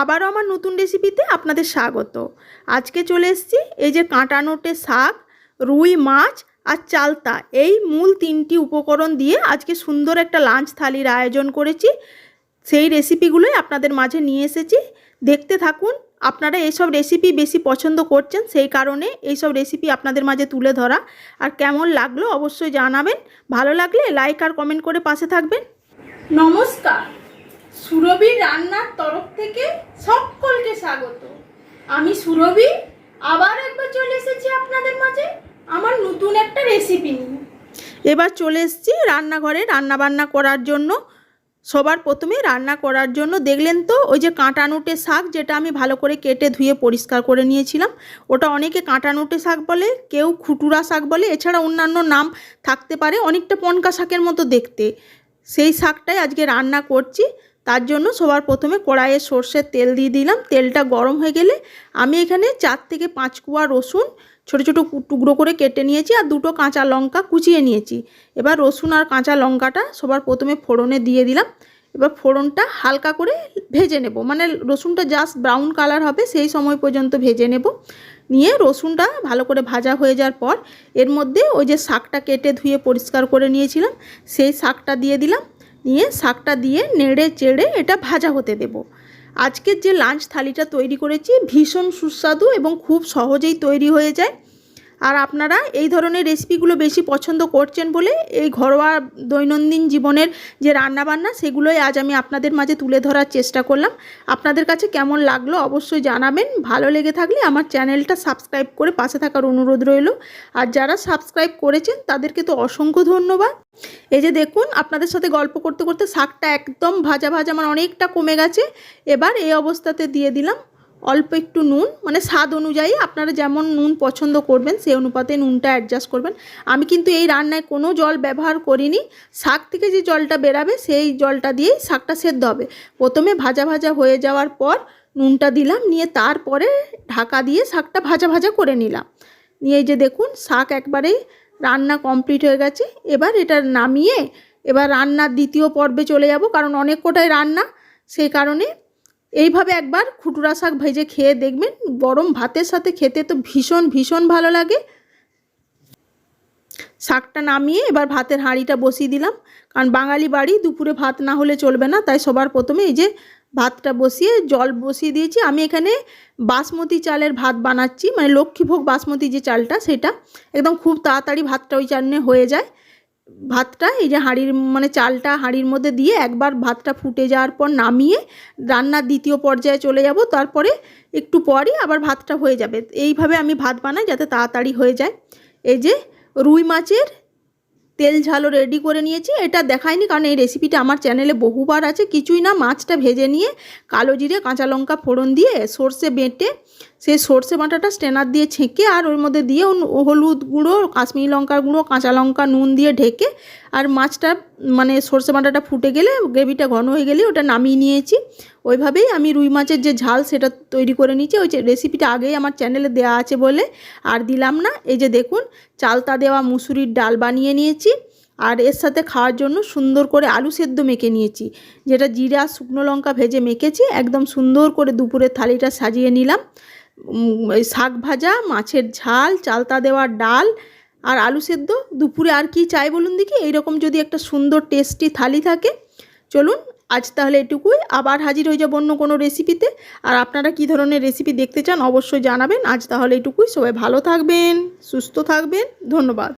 আবারও আমার নতুন রেসিপিতে আপনাদের স্বাগত। আজকে চলে এসেছি এই যে কাঁটা নোটে শাক, রুই মাছ আর চালতা। এই মূল তিনটি উপকরণ দিয়ে আজকে সুন্দর একটা লাঞ্চ থালির আয়োজন করেছি। সেই রেসিপিগুলোই আপনাদের মাঝে নিয়ে এসেছি। দেখতে থাকুন, আপনারা এইসব রেসিপি বেশি পছন্দ করছেন, সেই কারণে এইসব রেসিপি আপনাদের মাঝে তুলে ধরা। আর কেমন লাগল অবশ্যই জানাবেন। ভালো লাগলে লাইক আর কমেন্ট করে পাশে থাকবেন। নমস্কার। সুরভি রান্নার তরফ থেকে সকলকে স্বাগত। আমি সুরভি, আবার একবার চলে এসেছি আপনাদের মাঝে আমার নতুন একটা রেসিপি নিয়ে। এবার চলে এসেছি রান্নাঘরে রান্না বান্না করার জন্য। সবার প্রথমে রান্না করার জন্য দেখলেন তো, ওই যে কাঁটানুটে শাক যেটা আমি ভালো করে কেটে ধুয়ে পরিষ্কার করে নিয়েছিলাম, ওটা অনেকে কাঁটানুটে শাক বলে, কেউ খুটুরা শাক বলে, এছাড়া অন্যান্য নাম থাকতে পারে অনেকটা পনকা শাকের মতো দেখতে। সেই শাকটাই আজকে রান্না করছি। তার জন্য সবার প্রথমে কড়াইয়ে সর্ষের তেল দিয়ে দিলাম। তেলটা গরম হয়ে গেলে আমি এখানে চার থেকে পাঁচ কুয়া রসুন ছোটো ছোটো টুকরো করে কেটে নিয়েছি আর দুটো কাঁচা লঙ্কা কুচিয়ে নিয়েছি। এবার রসুন আর কাঁচা লঙ্কাটা সবার প্রথমে ফোড়নে দিয়ে দিলাম। এবার ফোড়নটা হালকা করে ভেজে নেব। মানে রসুনটা জাস্ট ব্রাউন কালার হবে, সেই সময় পর্যন্ত ভেজে নেব। নিয়ে রসুনটা ভালো করে ভাজা হয়ে যাওয়ার পর এর মধ্যে ওই যে শাকটা কেটে ধুয়ে পরিষ্কার করে নিয়েছিলাম, সেই শাকটা দিয়ে দিলাম। নিয়ে শাকটা দিয়ে নেড়ে চেড়ে এটা ভাজা হতে দেব। আজকের যে লাঞ্চ থালিটা তৈরি করেছি ভীষণ সুস্বাদু এবং খুব সহজেই তৈরি হয়ে যায়। আর আপনারা এই ধরনের রেসিপিগুলো বেশি পছন্দ করছেন বলে এই ঘরোয়া দৈনন্দিন জীবনের যে রান্নাবান্না, সেগুলোই আজ আমি আপনাদের মাঝে তুলে ধরার চেষ্টা করলাম। আপনাদের কাছে কেমন লাগল অবশ্যই জানাবেন। ভালো লেগে থাকলে আমার চ্যানেলটা সাবস্ক্রাইব করে পাশে থাকার অনুরোধ রইল। আর যারা সাবস্ক্রাইব করেছেন, তাদেরকে তো অসংখ্য ধন্যবাদ। এই যে দেখুন, আপনাদের সাথে গল্প করতে করতে শাকটা একদম ভাজা ভাজা, আমার অনেকটা কমে গেছে। এবার এই অবস্থাতে দিয়ে দিলাম অল্প একটু নুন মানে স্বাদ অনুযায়ী আপনারা যেমন নুন পছন্দ করবেন, সেই অনুপাতে নুনটা অ্যাডজাস্ট করবেন। আমি কিন্তু এই রান্নায় কোনো জল ব্যবহার করিনি। শাক থেকে যে জলটা বেরাবে, সেই জলটা দিয়েই শাকটা সেদ্ধ হবে। প্রথমে ভাজা ভাজা হয়ে যাওয়ার পর নুনটা দিলাম, নিয়ে তারপরে ঢাকা দিয়ে শাকটা ভাজা ভাজা করে নিলাম। নিয়ে যে দেখুন, শাক একবারেই রান্না কমপ্লিট হয়ে গেছে। এবার এটা নামিয়ে এবার রান্নার দ্বিতীয় পর্বে চলে যাব, কারণ অনেক কোটাই রান্না, সেই কারণে এইভাবে একবার খুটুরা শাক ভেজে খেয়ে দেখবেন গরম ভাতের সাথে খেতে তো ভীষণ ভীষণ ভালো লাগে। শাকটা নামিয়ে এবার ভাতের হাঁড়িটা বসিয়ে দিলাম। কারণ বাঙালি বাড়ি, দুপুরে ভাত না হলে চলবে না, তাই সবার প্রথমে এই যে ভাতটা বসিয়ে জল বসিয়ে দিয়েছি। আমি এখানে বাসমতি চালের ভাত বানাচ্ছি মানে লক্ষ্মীভোগ বাসমতি যে চালটা, সেটা। একদম খুব তাড়াতাড়ি ভাতটা ওই চালনে হয়ে যায়। ভাতটা, এই যে হাঁড়ির মানে চালটা হাঁড়ির মধ্যে দিয়ে একবার ভাতটা ফুটে যাওয়ার পর নামিয়ে রান্নার দ্বিতীয় পর্যায়ে চলে যাব। তারপরে একটু পরই আবার ভাতটা হয়ে যাবে। এইভাবে আমি ভাত বানাই যাতে তাড়াতাড়ি হয়ে যায়। এই যে রুই মাছের তেল ঝালও রেডি করে নিয়েছি। এটা দেখায়নি কারণ এই রেসিপিটা আমার চ্যানেলে বহুবার আছে। কিছুই না, মাছটা ভেজে নিয়ে কালো জিরে, কাঁচা লঙ্কা ফোড়ন দিয়ে সর্ষে বেটে সেই সর্ষে বাটাটা স্টেনার দিয়ে ছেঁকে আর ওর মধ্যে দিয়ে হলুদ গুঁড়ো, কাশ্মীরি লঙ্কার গুঁড়ো, কাঁচা লঙ্কা, নুন দিয়ে ঢেকে আর মাছটা মানে সর্ষে বাটাটা ফুটে গেলে গ্রেভিটা ঘন হয়ে গেলে ওটা নামিয়ে নিয়েছি। ওইভাবেই আমি রুই মাছের যে ঝাল সেটা তৈরি করে নিয়েছি। ওই রেসিপিটা আগেই আমার চ্যানেলে দেওয়া আছে বলে আর দিলাম না। এই যে দেখুন, চালতা দেওয়া মুসুরির ডাল বানিয়ে নিয়েছি আর এর সাথে খাওয়ার জন্য সুন্দর করে আলু সেদ্ধ মেখে নিয়েছি। যেটা জিরা, শুকনো লঙ্কা ভেজে মেখেছি, একদম সুন্দর করে দুপুরের থালিটা সাজিয়ে নিলাম। শাক ভাজা, মাছের ঝাল, চালতা দেওয়ার ডাল আর আলু সেদ্ধ। দুপুরে আর কি চাই বলুন দেখি? এইরকম যদি একটা সুন্দর টেস্টি থালি থাকে, চলুন আজ তাহলে এটুকুই। আবার হাজির হয়ে যাব অন্য কোনো রেসিপিতে আর আপনারা কী ধরনের রেসিপি দেখতে চান অবশ্যই জানাবেন। আজ তাহলে এটুকুই। সবাই ভালো থাকবেন, সুস্থ থাকবেন। ধন্যবাদ।